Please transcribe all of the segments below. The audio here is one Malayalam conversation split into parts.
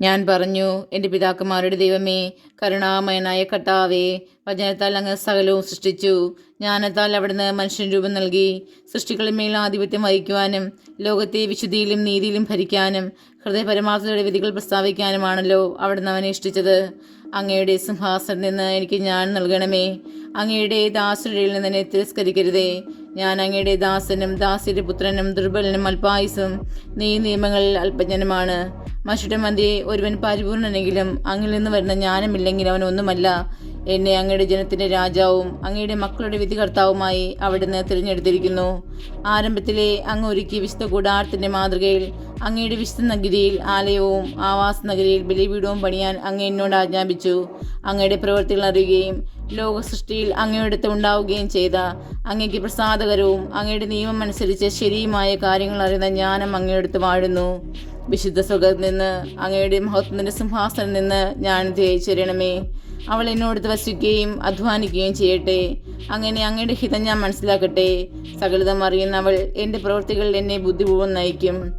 ഞാൻ പറഞ്ഞു എന്റെ പിതാക്കന്മാരുടെ ദൈവമേ കരുണാമയനായ കർത്താവേ വചനത്താൽ അങ്ങ് സകലവും സൃഷ്ടിച്ചു. ജ്ഞാനത്താൽ അവിടുന്ന് മനുഷ്യൻ രൂപം നൽകി. സൃഷ്ടികളിന്മേൽ ആധിപത്യം വഹിക്കുവാനും ലോകത്തെ വിശുദ്ധിയിലും നീതിയിലും ഭരിക്കാനും ഹൃദയപരമാർത്ഥതയുടെ വിധികൾ പ്രസ്താവിക്കാനുമാണല്ലോ അവിടുന്ന് അവനെ ഇഷ്ടിച്ചത്. അങ്ങയുടെ സിംഹാസനത്തിൽ നിന്ന് എനിക്ക് ഞാൻ നൽകണമേ. അങ്ങയുടെ ദാസരുടെ നിന്ന് എന്നെ തിരസ്കരിക്കരുതേ. ഞാൻ അങ്ങയുടെ ദാസനും ദാസിയുടെ പുത്രനും ദുർബലനും അൽപായുസും നീ നിയമങ്ങളിൽ അല്പജ്ഞനുമാണ്. മനുഷ്യന്റെ മന്തിയെ ഒരുവൻ പരിപൂർണനെങ്കിലും അങ്ങിൽ നിന്ന് വരുന്ന ജ്ഞാനമില്ലെങ്കിൽ അവൻ ഒന്നുമല്ല എന്നെ അങ്ങയുടെ ജനത്തിന്റെ രാജാവും അങ്ങയുടെ മക്കളുടെ വിധികർത്താവുമായി അവിടുന്ന് തിരഞ്ഞെടുത്തിരിക്കുന്നു. ആരംഭത്തിലെ അങ്ങ് ഒരുക്കി വിശുദ്ധ കൂടാരത്തിന്റെ മാതൃകയിൽ അങ്ങയുടെ വിശുദ്ധ നഗരിയിൽ ആലയവും ആവാസ നഗരിയിൽ ബലിപീഠവും പണിയാൻ അങ്ങ് എന്നോട് ആജ്ഞാപിച്ചു. അങ്ങയുടെ പ്രവൃത്തികൾ അറിയുകയും ലോക സൃഷ്ടിയിൽ അങ്ങയുടെ ഉണ്ടാവുകയും ചെയ്ത അങ്ങയ്ക്ക് പ്രസാദകരവും അങ്ങയുടെ നിയമം അനുസരിച്ച് ശരിയുമായ കാര്യങ്ങൾ അറിയുന്ന ജ്ഞാനം അങ്ങയെടുത്ത് വാഴുന്നു. വിശുദ്ധ സുഖത്തിൽ നിന്ന് അങ്ങയുടെ മഹത്വത്തിന്റെ സിംഹാസനം നിന്ന് ഞാൻ തേച്ചറിയണമേ അവൾ എന്നോട് വസിക്കുകയും അധ്വാനിക്കുകയും ചെയ്യട്ടെ. അങ്ങനെ അങ്ങയുടെ ഹിതം ഞാൻ മനസ്സിലാക്കട്ടെ. സകലിതം അറിയുന്നവൾ എന്റെ പ്രവൃത്തികൾ എന്നെ ബുദ്ധിപൂർവം നയിക്കും.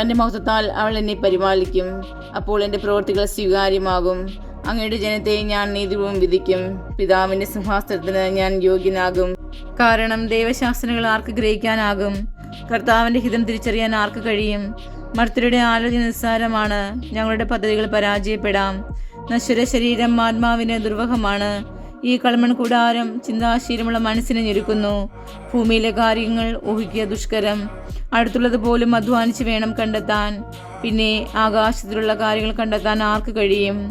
തന്റെ മഹത്വത്താൽ അവൾ എന്നെ പരിപാലിക്കും. അപ്പോൾ എന്റെ പ്രവൃത്തികൾ സ്വീകാര്യമാകും. അങ്ങയുടെ ജനത്തെ ഞാൻ നീതിപൂർവം വിധിക്കും. പിതാവിന്റെ സിംഹാസനത്തിന് ഞാൻ യോഗ്യനാകും. കാരണം ദൈവശാസ്ത്രങ്ങൾ ആർക്ക് ഗ്രഹിക്കാനാകും? കർത്താവിന്റെ ഹിതം തിരിച്ചറിയാൻ ആർക്ക് കഴിയും? മർത്തരുടെ ആലോചന നിസ്സാരമാണ്. ഞങ്ങളുടെ പദ്ധതികൾ പരാജയപ്പെടാം. നശ്വര ശരീരം ആത്മാവിന് ദുർവഹമാണ്. ഈ കളമൺ കൂടാരം ചിന്താശീലമുള്ള മനസ്സിനെ ഞെരുക്കുന്നു. ഭൂമിയിലെ കാര്യങ്ങൾ ഊഹിക്കുക ദുഷ്കരം. അടുത്തുള്ളത് പോലും അധ്വാനിച്ച് വേണം കണ്ടെത്താൻ. പിന്നെ ആകാശത്തിലുള്ള കാര്യങ്ങൾ കണ്ടെത്താൻ ആർക്ക് കഴിയും?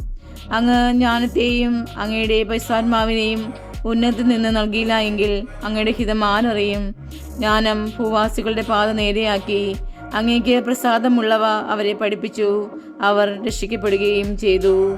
അങ്ങ് ജ്ഞാനത്തെയും അങ്ങയുടെ പൈസാത്മാവിനെയും ഉന്നത്തിൽ നിന്ന് നൽകിയില്ല എങ്കിൽ അങ്ങയുടെ ഹിതം ആരറിയും? ജ്ഞാനം ഭൂവാസികളുടെ പാത നേരെയാക്കി. അങ്ങേക്ക് പ്രസാദമുള്ളവ അവരെ പഠിപ്പിച്ചു. അവർ രക്ഷിക്കപ്പെടുകയും ചെയ്തു.